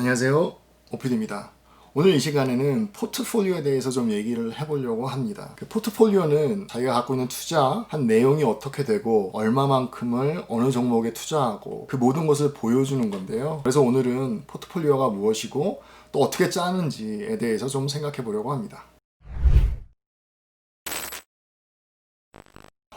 안녕하세요. 오피디입니다. 오늘 이 시간에는 포트폴리오에 대해서 좀 얘기를 해보려고 합니다. 그 포트폴리오는 자기가 갖고 있는 투자한 내용이 어떻게 되고 얼마만큼을 어느 종목에 투자하고 그 모든 것을 보여주는 건데요. 그래서 오늘은 포트폴리오가 무엇이고 또 어떻게 짜는지에 대해서 좀 생각해 보려고 합니다.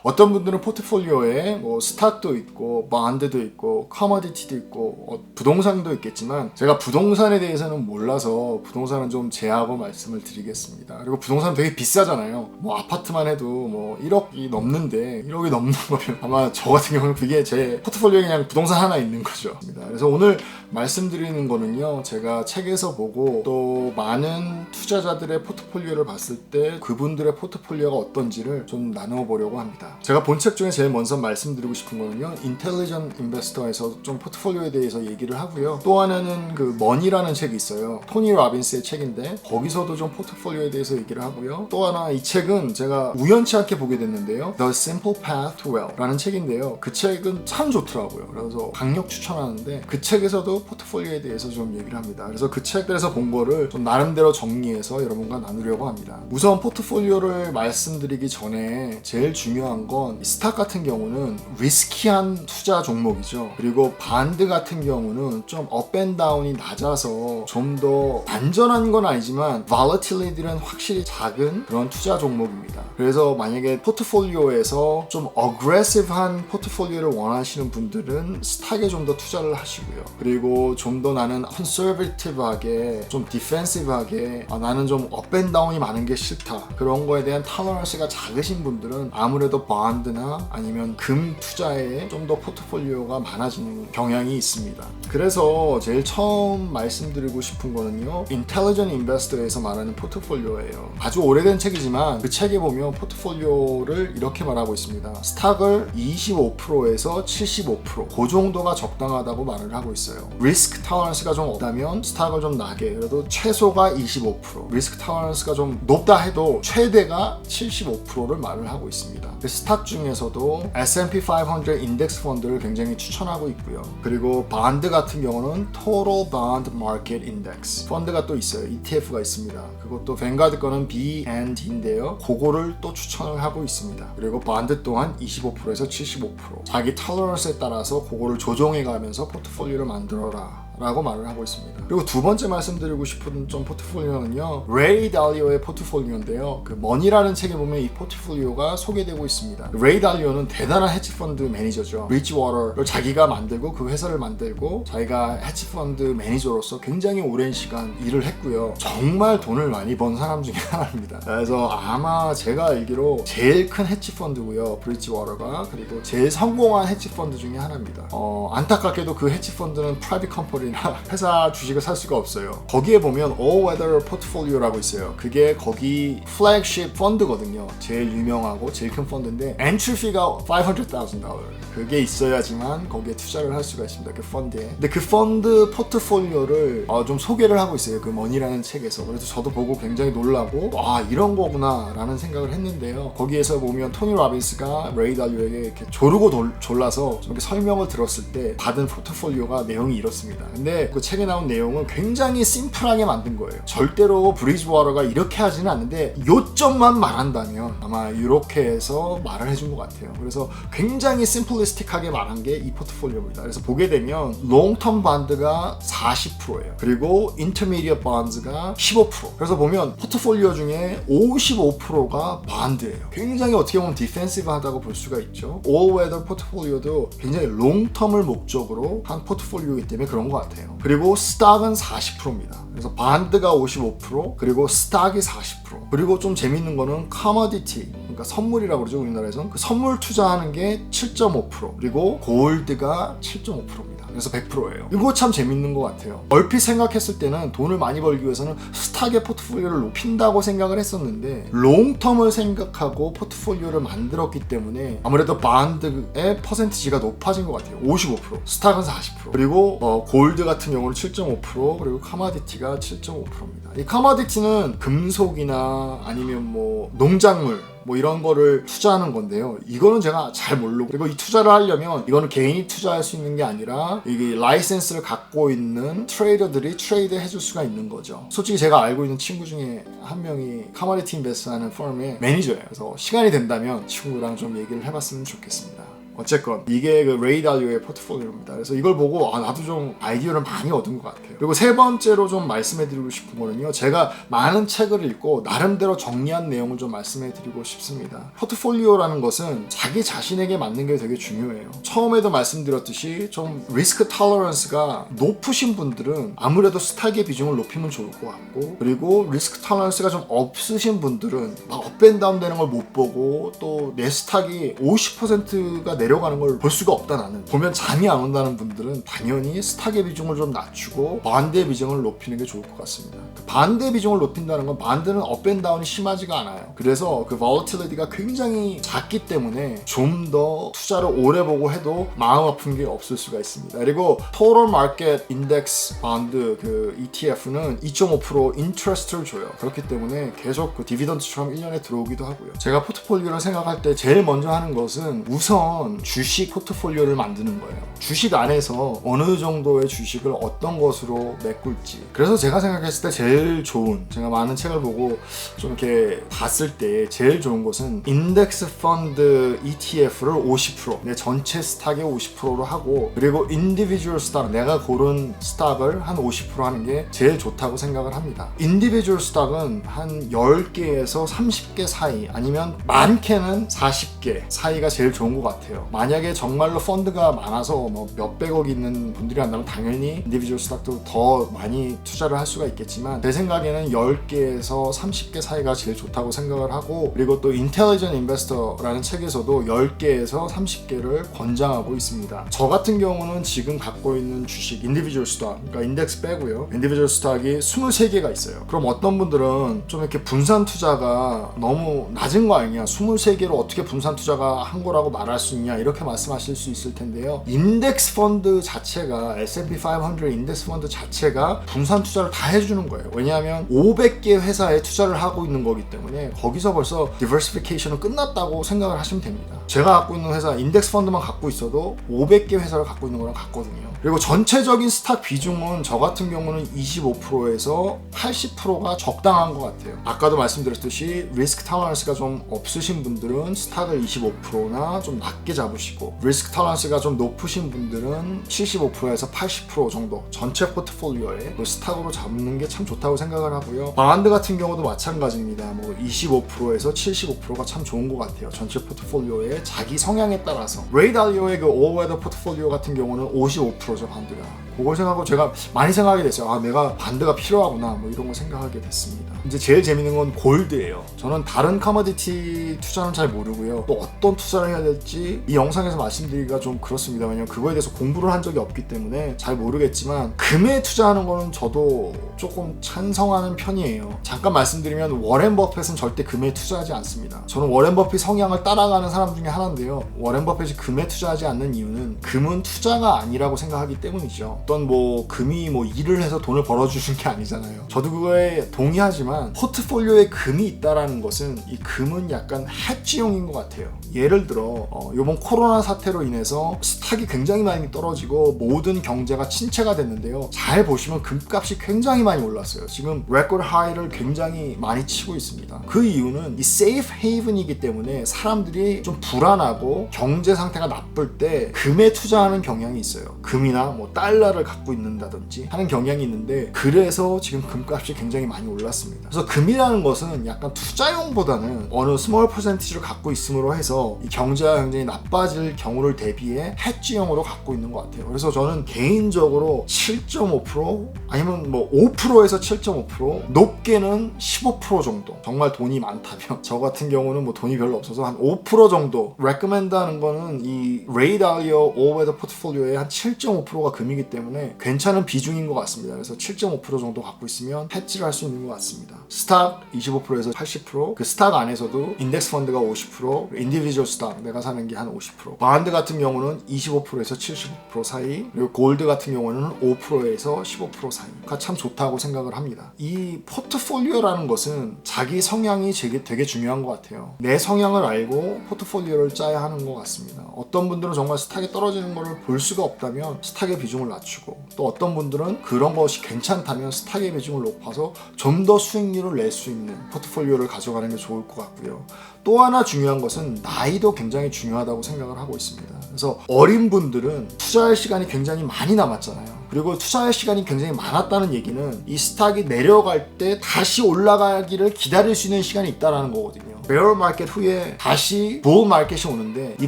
어떤 분들은 포트폴리오에 뭐 스탁도 있고 반드도 있고 커머디티도 있고 어, 부동산도 있겠지만 제가 부동산에 대해서는 몰라서 부동산은 좀 제하고 말씀을 드리겠습니다. 그리고 부동산 되게 비싸잖아요. 뭐 아파트만 해도 뭐 1억이 넘는데 1억이 넘는 거면 아마 저 같은 경우는 그게 제 포트폴리오에 그냥 부동산 하나 있는 거죠. 그래서 오늘 말씀드리는 거는요. 제가 책에서 보고 또 많은 투자자들의 포트폴리오를 봤을 때 그분들의 포트폴리오가 어떤지를 좀 나누어 보려고 합니다. 제가 본 책 중에 제일 먼저 말씀드리고 싶은 거는요. 인텔리전 인베스터에서 좀 포트폴리오에 대해서 얘기를 하고요. 또 하나는 그 머니라는 책이 있어요. 토니 라빈스의 책인데 거기서도 좀 포트폴리오에 대해서 얘기를 하고요. 또 하나 이 책은 제가 우연치 않게 보게 됐는데요. The Simple Path to Wealth라는 책인데요. 그 책은 참 좋더라고요. 그래서 강력 추천하는데 그 책에서도 포트폴리오에 대해서 좀 얘기를 합니다. 그래서 그 책들에서 본 거를 좀 나름대로 정리해서 여러분과 나누려고 합니다. 우선 포트폴리오를 말씀드리기 전에 제일 중요한 건 스탁 같은 경우는 리스키한 투자 종목이죠. 그리고 반드 같은 경우는 좀 업앤다운이 낮아서 좀 더 안전한 건 아니지만 volatility는 확실히 작은 그런 투자 종목입니다. 그래서 만약에 포트폴리오에서 좀 어그레시브한 포트폴리오를 원하시는 분들은 스탁에 좀 더 투자를 하시고요. 그리고 좀 더 나는 컨서베티브하게 좀 디펜시브하게 아, 나는 좀 업앤다운이 많은 게 싫다. 그런 거에 대한 타너런스가 작으신 분들은 아무래도 반드나 아니면 금 투자에 좀 더 포트폴리오가 많아지는 경향이 있습니다. 그래서 제일 처음 말씀드리고 싶은 거는요. 인텔리전 인베스터에서 말하는 포트폴리오예요. 아주 오래된 책이지만 그 책에 보면 포트폴리오를 이렇게 말하고 있습니다. 스탁을 25%에서 75%, 그 정도가 적당하다고 말을 하고 있어요. 리스크 타워런스가 좀 없다면 스탁을 좀 나게, 그래도 최소가 25%, 리스크 타워런스가 좀 높다 해도 최대가 75%를 말을 하고 있습니다. 그 스탁 중에서도 S&P 500 인덱스 펀드를 굉장히 추천하고 있고요. 그리고 반드 같은 경우는 Total Bond Market Index 펀드가 또 있어요. ETF가 있습니다. 그것도 뱅가드 거는 B&D인데요. 그거를 또 추천을 하고 있습니다. 그리고 반드 또한 25%에서 75% 자기 털러런스에 따라서 그거를 조정해 가면서 포트폴리오를 만들어라. 라고 말을 하고 있습니다. 그리고 두 번째 말씀드리고 싶은 좀 포트폴리오는요. 레이 달리오의 포트폴리오인데요. 그 머니라는 책에 보면 이 포트폴리오가 소개되고 있습니다. 레이 달리오는 대단한 헤지펀드 매니저죠. 리치워터를 자기가 만들고 그 회사를 만들고 자기가 헤지펀드 매니저로서 굉장히 오랜 시간 일을 했고요. 정말 돈을 많이 번 사람 중에 하나입니다. 그래서 아마 제가 알기로 제일 큰 헤지펀드고요. 브리지워터가 그리고 제일 성공한 헤지펀드 중에 하나입니다. 어, 안타깝게도 그 헤지펀드는 프라이빗 컴퍼니 나 회사 주식을 살 수가 없어요. 거기에 보면 All Weather Portfolio라고 있어요. 그게 거기 플래그십 펀드거든요. 제일 유명하고 제일 큰 펀드인데 엔트리 피가 $500,000. 그게 있어야지만 거기에 투자를 할 수가 있습니다. 그 펀드에. 근데 그 펀드 포트폴리오를 어, 좀 소개를 하고 있어요. 그 머니라는 책에서. 그래서 저도 보고 굉장히 놀라고 아 이런 거구나라는 생각을 했는데요. 거기에서 보면 토니 라빈스가 레이 달리오에게 이렇게 조르고 돌, 졸라서 이렇게 설명을 들었을 때 받은 포트폴리오가 내용이 이렇습니다. 근데 그 책에 나온 내용은 굉장히 심플하게 만든 거예요. 절대로 브리즈워터가 이렇게 하지는 않는데 요점만 말한다면 아마 이렇게 해서 말을 해준 것 같아요. 그래서 굉장히 심플리스틱하게 말한 게 이 포트폴리오입니다. 그래서 보게 되면 롱텀 반드가 40%예요. 그리고 인터미디어 반드가 15%. 그래서 보면 포트폴리오 중에 55%가 반드예요. 굉장히 어떻게 보면 디펜시브하다고 볼 수가 있죠. Weather 포트폴리오도 굉장히 롱텀을 목적으로 한 포트폴리오이기 때문에 그런 것 같아요. 그리고 스탁은 40%입니다. 그래서 반드가 55% 그리고 스탁이 40% 그리고 좀 재밌는 거는 커머디티 그러니까 선물이라고 그러죠 우리나라에서는 그 선물 투자하는 게 7.5% 그리고 골드가 7.5%입니다. 그래서 100%예요. 이거 참 재밌는 것 같아요. 얼핏 생각했을 때는 돈을 많이 벌기 위해서는 스탁의 포트폴리오를 높인다고 생각을 했었는데 롱텀을 생각하고 포트폴리오를 만들었기 때문에 아무래도 반드의 퍼센티지가 높아진 것 같아요. 55% 스탁은 40% 그리고 어, 골드 같은 경우는 7.5% 그리고 카마디티가 7.5%입니다. 이 카마디티는 금속이나 아니면 뭐 농작물 뭐 이런 거를 투자하는 건데요. 이거는 제가 잘 모르고 그리고 이 투자를 하려면 이거는 개인이 투자할 수 있는 게 아니라 이게 라이센스를 갖고 있는 트레이더들이 트레이드 해줄 수가 있는 거죠. 솔직히 제가 알고 있는 친구 중에 한 명이 카마리티 인베스트 하는 펌의 매니저예요. 그래서 시간이 된다면 친구랑 좀 얘기를 해봤으면 좋겠습니다. 어쨌건 이게 그 레이달리오의 포트폴리오입니다. 그래서 이걸 보고 아 나도 좀 아이디어를 많이 얻은 것 같아요. 그리고 세 번째로 좀 말씀해드리고 싶은 거는요. 제가 많은 책을 읽고 나름대로 정리한 내용을 좀 말씀해드리고 싶습니다. 포트폴리오라는 것은 자기 자신에게 맞는 게 되게 중요해요. 처음에도 말씀드렸듯이 좀 리스크 톨러런스가 높으신 분들은 아무래도 스탁의 비중을 높이면 좋을 것 같고 그리고 리스크 톨러런스가 좀 없으신 분들은 막 업앤다운 되는 걸 못 보고 또 내 스탁이 50%가 내려가는 걸 볼 수가 없다 나는. 보면 잠이 안 온다는 분들은 당연히 스탁의 비중을 좀 낮추고 반대 비중을 높이는 게 좋을 것 같습니다. 그 반대 비중을 높인다는 건 반대는 업앤다운이 심하지가 않아요. 그래서 그 volatility가 굉장히 작기 때문에 좀 더 투자를 오래 보고 해도 마음 아픈 게 없을 수가 있습니다. 그리고 Total Market Index Bond 그 ETF는 2.5% 인트레스트를 줘요. 그렇기 때문에 계속 그 디비던트처럼 1년에 들어오기도 하고요. 제가 포트폴리오를 생각할 때 제일 먼저 하는 것은 우선 주식 포트폴리오를 만드는 거예요. 주식 안에서 어느 정도의 주식을 어떤 것으로 메꿀지. 그래서 제가 생각했을 때 제일 좋은, 제가 많은 책을 보고 좀 이렇게 봤을 때 제일 좋은 것은 인덱스 펀드 ETF를 50%, 내 전체 스탁의 50%로 하고, 그리고 인디비주얼 스탁, 내가 고른 스탁을 한 50% 하는 게 제일 좋다고 생각을 합니다. 인디비주얼 스탁은 한 10개에서 30개 사이, 아니면 많게는 40개 사이가 제일 좋은 것 같아요. 만약에 정말로 펀드가 많아서 뭐 몇백억 있는 분들이 한다면 당연히 인디비주얼 스탁도 더 많이 투자를 할 수가 있겠지만 제 생각에는 10개에서 30개 사이가 제일 좋다고 생각을 하고 그리고 또 인텔리전 인베스터라는 책에서도 10개에서 30개를 권장하고 있습니다. 저 같은 경우는 지금 갖고 있는 주식 인디비주얼 스탁 그러니까 인덱스 빼고요. 인디비주얼 스탁이 23개가 있어요. 그럼 어떤 분들은 좀 이렇게 분산 투자가 너무 낮은 거 아니냐 23개로 어떻게 분산 투자가 한 거라고 말할 수 있냐 이렇게 말씀하실 수 있을 텐데요. 인덱스 펀드 자체가 S&P 500 인덱스 펀드 자체가 분산 투자를 다 해주는 거예요. 왜냐하면 500개 회사에 투자를 하고 있는 거기 때문에 거기서 벌써 디버시피케이션은 끝났다고 생각을 하시면 됩니다. 제가 갖고 있는 회사 인덱스 펀드만 갖고 있어도 500개 회사를 갖고 있는 거랑 같거든요. 그리고 전체적인 스탁 비중은 저 같은 경우는 25%에서 80%가 적당한 것 같아요. 아까도 말씀드렸듯이 리스크 타워런스가 좀 없으신 분들은 스탁을 25%나 좀 낮게 잡으시고 리스크 타워런스가 좀 높으신 분들은 75%에서 80% 정도 전체 포트폴리오에 그 스탁으로 잡는 게 참 좋다고 생각을 하고요. 바한드 같은 경우도 마찬가지입니다. 뭐 25%에서 75%가 참 좋은 것 같아요. 전체 포트폴리오에 자기 성향에 따라서 레이달리오의 그 오웨더 포트폴리오 같은 경우는 55%죠 반드가. 그걸 생각하고 제가 많이 생각하게 됐어요. 아 내가 반드가 필요하구나 뭐 이런 거 생각하게 됐습니다. 이제 제일 재밌는 건 골드예요. 저는 다른 커머디티 투자는 잘 모르고요. 또 어떤 투자를 해야 될지 이 영상에서 말씀드리기가 좀 그렇습니다. 왜냐면 그거에 대해서 공부를 한 적이 없기 때문에 잘 모르겠지만 금에 투자하는 거는 저도 조금 찬성하는 편이에요. 잠깐 말씀드리면 워렌 버핏은 절대 금에 투자하지 않습니다. 저는 워렌 버핏 성향을 따라가는 사람 중에 하나인데요. 워렌 버핏이 금에 투자하지 않는 이유는 금은 투자가 아니라고 생각하기 때문이죠. 어떤 뭐 금이 뭐 일을 해서 돈을 벌어주는 게 아니잖아요. 저도 그거에 동의하지만 포트폴리오에 금이 있다라는 것은 이 금은 약간 해지용인 것 같아요. 예를 들어 어, 이번 코로나 사태로 인해서 스탁이 굉장히 많이 떨어지고 모든 경제가 침체가 됐는데요. 잘 보시면 금값이 굉장히 많이 올랐어요. 지금 레코드 하이를 굉장히 많이 치고 있습니다. 그 이유는 이 세이프 헤이븐이기 때문에 사람들이 좀 불안하고 경제 상태가 나쁠 때 금에 투자하는 경향이 있어요. 금이나 뭐 달러를 갖고 있는다든지 하는 경향이 있는데 그래서 지금 금값이 굉장히 많이 올랐습니다. 그래서 금이라는 것은 약간 투자용보다는 어느 스몰 퍼센티지를 갖고 있음으로 해서 이 경제가 굉장히 나빠질 경우를 대비해 해지용으로 갖고 있는 것 같아요. 그래서 저는 개인적으로 7.5% 아니면 뭐 5%에서 7.5% 높게는 15% 정도 정말 돈이 많다면 저 같은 경우는 뭐 돈이 별로 없어서 한 5% 정도 레코멘드 하는 거는 이 레이달리오 오웨더 포트폴리오의 한 7.5%가 금이기 때문에 괜찮은 비중인 것 같습니다. 그래서 7.5% 정도 갖고 있으면 해지를 할 수 있는 것 같습니다. 있습니다. 스탁 25%에서 80%그 스탁 안에서도 인덱스 펀드가 50% 인디비주얼 스탁 내가 사는 게 한 50% 바운드 같은 경우는 25%에서 75% 사이 그리고 골드 같은 경우는 5%에서 15% 사이가 참 좋다고 생각을 합니다. 이 포트폴리오라는 것은 자기 성향이 되게, 되게 중요한 것 같아요. 내 성향을 알고 포트폴리오를 짜야 하는 것 같습니다. 어떤 분들은 정말 스탁이 떨어지는 것을 볼 수가 없다면 스탁의 비중을 낮추고 또 어떤 분들은 그런 것이 괜찮다면 스탁의 비중을 높아서 좀 더 수익 률을 낼 수 있는 포트폴리오를 가져가는 게 좋을 것 같고요. 또 하나 중요한 것은 나이도 굉장히 중요하다고 생각을 하고 있습니다. 그래서 어린 분들은 투자할 시간이 굉장히 많이 남았잖아요. 그리고 투자할 시간이 굉장히 많았다는 얘기는 이 스탁이 내려갈 때 다시 올라가기를 기다릴 수 있는 시간이 있다라는 거거든요. 베어 마켓 후에 다시 부ll 마켓이 오는데 이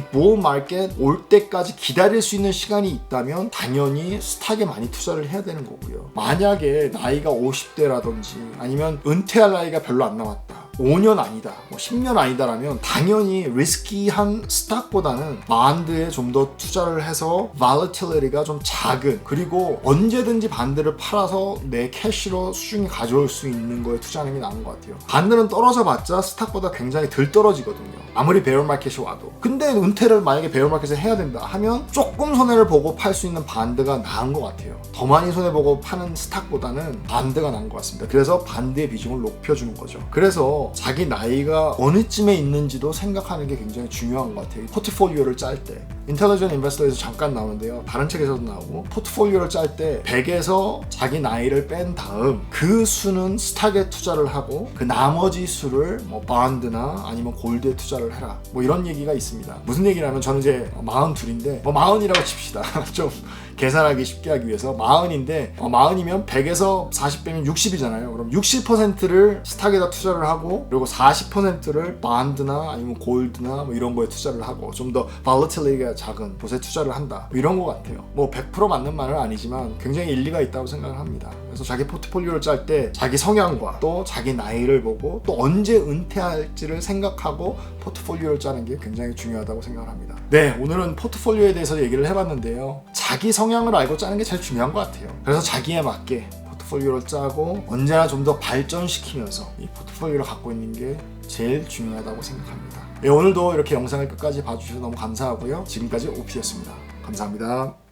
부ll 마켓 올 때까지 기다릴 수 있는 시간이 있다면 당연히 스탁에 많이 투자를 해야 되는 거고요. 만약에 나이가 50대라든지 아니면 은퇴할 나이가 별로 안 남았다. 5년 아니다, 뭐 10년 아니다라면 당연히 리스키한 스탁보다는 반드에 좀 더 투자를 해서 volatility가 좀 작은 그리고 언제든지 반드를 팔아서 내 캐시로 수중에 가져올 수 있는 거에 투자하는 게 나은 것 같아요. 반드는 떨어져 봤자 스탁보다 굉장히 덜 떨어지거든요. 아무리 베어 마켓이 와도. 근데 은퇴를 만약에 베어 마켓에 해야 된다 하면 조금 손해를 보고 팔 수 있는 반드가 나은 것 같아요. 더 많이 손해 보고 파는 스탁보다는 반드가 나은 것 같습니다. 그래서 반드의 비중을 높여주는 거죠. 그래서 자기 나이가 어느쯤에 있는지도 생각하는 게 굉장히 중요한 것 같아요. 이 포트폴리오를 짤 때. 인텔리전 인베스터에서 잠깐 나오는데요. 다른 책에서도 나오고 포트폴리오를 짤 때 100에서 자기 나이를 뺀 다음 그 수는 스탁에 투자를 하고 그 나머지 수를 뭐 바운드나 아니면 골드에 투자를 해라. 뭐 이런 얘기가 있습니다. 무슨 얘기냐면 저는 이제 42인데 뭐 40이라고 칩시다. 좀 계산하기 쉽게 하기 위해서 40인데 어, 40이면 100에서 40 빼면 60이잖아요. 그럼 60%를 스탁에다 투자를 하고 그리고 40%를 반드나 아니면 골드나 뭐 이런 거에 투자를 하고 좀 더 발리틸리가 작은 곳에 투자를 한다. 뭐 이런 것 같아요. 뭐 100% 맞는 말은 아니지만 굉장히 일리가 있다고 생각을 합니다. 그래서 자기 포트폴리오를 짤 때 자기 성향과 또 자기 나이를 보고 또 언제 은퇴할지를 생각하고 포트폴리오를 짜는 게 굉장히 중요하다고 생각을 합니다. 네, 오늘은 포트폴리오에 대해서 얘기를 해봤는데요. 자기 성 향을 알고 짜는 게 제일 중요한 것 같아요. 그래서 자기에 맞게 포트폴리오를 짜고 언제나 좀 더 발전시키면서 이 포트폴리오를 갖고 있는 게 제일 중요하다고 생각합니다. 네, 오늘도 이렇게 영상을 끝까지 봐주셔서 너무 감사하고요. 지금까지 오피였습니다. 감사합니다.